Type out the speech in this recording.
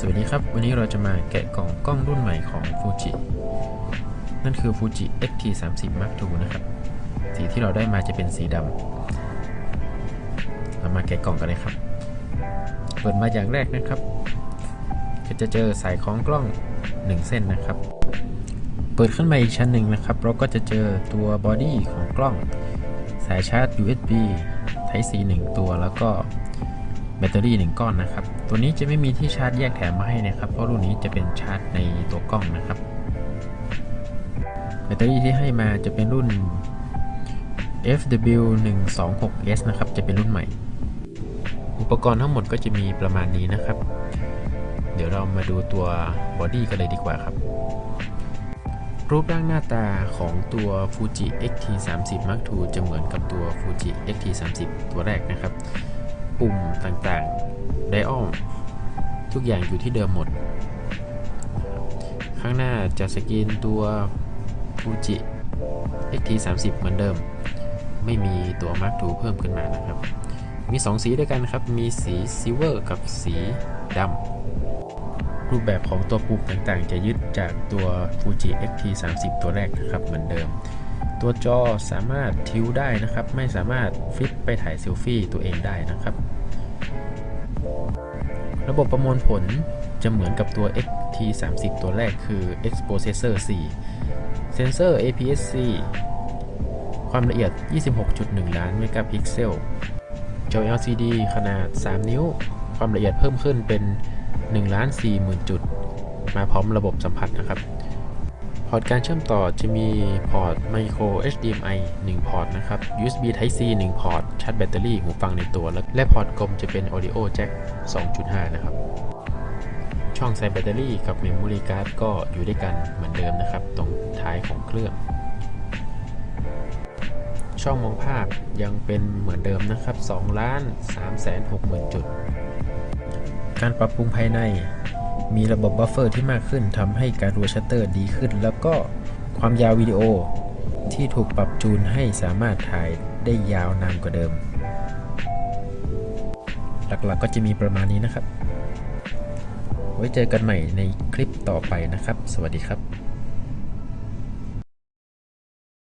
สวัสดีครับ วันนี้เราจะมาแกะกล่องกล้องรุ่นใหม่ของ Fuji นั่นคือ Fuji XT30 Mark II นะครับ สีที่เราได้มาจะเป็นสีดำเรามาแกะกล่องกันเลยครับ เปิดมาอย่างแรกนะครับ ก็จะเจอสายคล้องกล้อง 1 เส้นนะครับ เปิดขึ้นมาอีกชั้นหนึ่งนะครับ เราก็จะเจอตัวบอดี้ของกล้อง สายชาร์จ USB Type C 1 ตัวแล้วก็ แบตเตอรี่ 1 ก้อนนะครับ ตัวนี้จะไม่มีที่ชาร์จแยกแถมมาให้นะครับ เพราะรุ่นนี้จะเป็นชาร์จในตัวกล้องนะครับ แบตเตอรี่ที่ให้มาจะเป็นรุ่น FW126S นะครับ จะเป็นรุ่นใหม่ อุปกรณ์ทั้งหมดก็จะมีประมาณนี้นะครับ เดี๋ยวเรามาดูตัวบอดี้กันเลยดีกว่าครับ รูปร่างหน้าตาของตัว Fuji XT30 Mark II จะเหมือนกับตัว Fuji XT30 ตัวแรกนะครับ ปุ่มต่างๆ ไดออลทุกอย่างอยู่ที่เดิมหมด ข้างหน้าจะสกรีนตัว Fuji XT30 เหมือนเดิม ไม่มีตัว Mark II เพิ่มขึ้นมานะครับ มี 2 สีด้วยกันครับ มีสีซิเวอร์กับสีดำรูปแบบของตัวปุ่มต่างๆ จะยึดจากตัว Fuji XT30 ตัวแรกนะครับเหมือนเดิม ตัวจอสามารถทิวได้นะครับ ไม่สามารถฟลิปไปถ่ายเซลฟี่ตัวเองได้นะครับ ระบบประมวลผลจะเหมือนกับตัว XT30 ตัวแรกคือ Exprocessor 4 เซนเซอร์ APS-C ความละเอียด 26.1 ล้านเมกะพิกเซล จอ LCD ขนาด 3 นิ้ว ความละเอียดเพิ่มขึ้นเป็น1ล้าน40,000 จุด มาพร้อมระบบสัมผัสนะครับ พอร์ตการเชื่อมต่อจะมีพอร์ต Micro HDMI 1 พอร์ตนะครับ USB Type C 1 พอร์ต ชาร์จแบตเตอรี่หูฟังในตัว และพอร์ตกลมจะเป็น Audio Jack 2.5 นะครับ ช่องใส่แบตเตอรี่กับ Memory Card ก็อยู่ด้วยกันเหมือนเดิมนะครับ ตรงท้ายของเครื่อง ช่องมองภาพยังเป็นเหมือนเดิมนะครับ2ล้าน3 6 0 0 0 0 จุด การปรับปรุงภายใน มีระบบบัฟเฟอร์ที่มากขึ้นทำให้การรัวชัตเตอร์ดีขึ้น แล้วก็ความยาววิดีโอที่ถูกปรับจูนให้สามารถถ่ายได้ยาวนานกว่าเดิม หลักๆก็จะมีประมาณนี้นะครับ ไว้เจอกันใหม่ในคลิปต่อไปนะครับ สวัสดีครับ